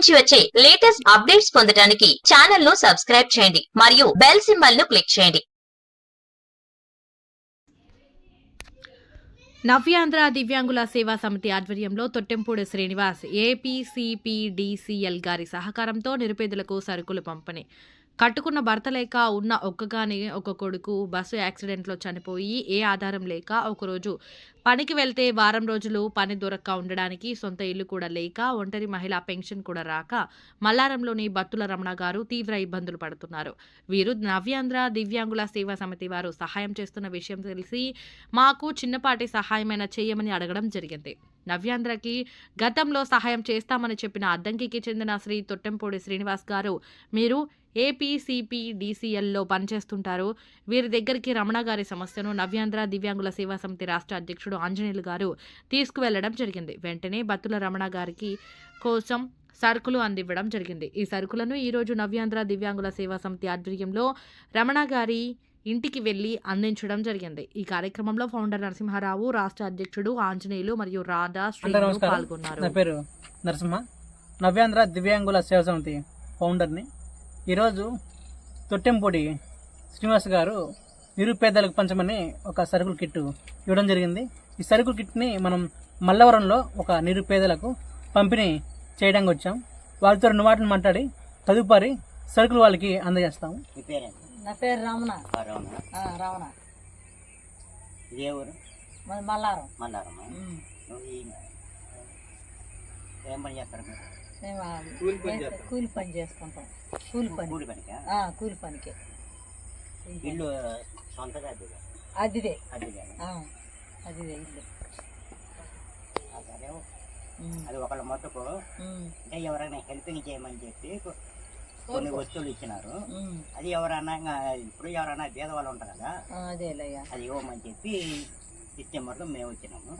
నుంచి వచ్చే latest updates పొందడానికి ఛానల్ను సబ్స్క్రైబ్ చేయండి మరియు బెల్ సింబల్ను క్లిక్ చేయండి. నవ్యాంధ్ర దివ్యాంగుల సేవా సమితి ఆధ్వర్యంలో తొట్టెంపూడి శ్రీనివాస్ ఏపీసీపీడీసీఎల్ గారి సహకారంతో నిరుపేదలకు సరుకులు పంపిణీ. కట్టుకున్న భర్త లేక ఉన్న ఒక్కగాని ఒక కొడుకు బస్సు యాక్సిడెంట్లో చనిపోయి ఏ ఆధారం లేక ఒకరోజు పనికి వెళ్తే వారం రోజులు పని దొరక్క ఉండడానికి సొంత ఇల్లు కూడా లేక ఒంటరి మహిళ పెన్షన్ కూడా రాక మల్లారంలోని బత్తుల రమణ గారు తీవ్ర ఇబ్బందులు పడుతున్నారు. వీరు నవ్యాంధ్ర దివ్యాంగుల సేవా సమితి వారు సహాయం చేస్తున్న విషయం తెలిసి మాకు చిన్నపాటి సహాయమైనా చేయమని అడగడం జరిగింది. నవ్యాంధ్రకి గతంలో సహాయం చేస్తామని చెప్పిన అద్దంకికి చెందిన శ్రీ తొట్టెంపూడి శ్రీనివాస్ గారు మీరు ఏపీసీపీడీసీఎల్లో పనిచేస్తుంటారు. వీరి దగ్గరికి రమణ గారి సమస్యను నవ్యాంధ్ర దివ్యాంగుల సేవా సమితి రాష్ట్ర అధ్యక్షుడు ఆంజనేయులు గారు తీసుకువెళ్ళడం జరిగింది. వెంటనే బత్తుల రమణ గారికి కోసం సరుకులు అందివ్వడం జరిగింది. ఈ సరుకులను ఈరోజు నవ్యాంధ్ర దివ్యాంగుల సేవా సమితి ఆధ్వర్యంలో రమణ గారి ఇంటికి వెళ్ళి అందించడం జరిగింది. ఈ కార్యక్రమంలో ఫౌండర్ నరసింహారావు రాష్ట్ర అధ్యక్షుడు ఆంజనేయులు మరియు రాధా శ్రీను పాల్గొన్నారు. నా పేరు నరసింహ. నవ్యాంధ్ర దివ్యాంగుల సేవ సమితి ఫౌండర్ని ఈరోజు తొట్టెంపొడి శ్రీనివాస్ గారు నిరుపేదలకు పంచమని ఒక సరుకుల కిట్ ఇవ్వడం జరిగింది. ఈ సరుకుల కిట్ని మనం మల్లవరంలో ఒక నిరుపేదలకు పంపిణీ చేయడానికి వచ్చాం. వాళ్ళతో రెండు మాటలు మాట్లాడి తదుపరి సరుకులు వాళ్ళకి అందజేస్తాము పేరేంటి? నా పేరు రమణ. రమణ. ఇది ఊరు? మల్లారం. ఈ ఏం పని చేస్తారు మేము కూలి పని చేసుకుంటాం. కూలి పని. కూలి పనికా? ఆ, కూలి పనికి. ఇల్లు సొంతగా అది అదిదే అది ఆ, అదిదే ఇల్లు. అది ఒకళ్ళ మొత్తకు అంటే ఎవరైనా హెల్పింగ్ చేయమని చెప్పి కొన్ని వస్తువులు ఇచ్చినారు. అది ఎవరైనా ఇంకా ఇప్పుడు ఎవరైనా పేదవాళ్ళు ఉంటారు కదా? అదేలయ్యా. అది ఇవ్వమని చెప్పి ఇచ్చే మొత్తం మేము ఇచ్చినాము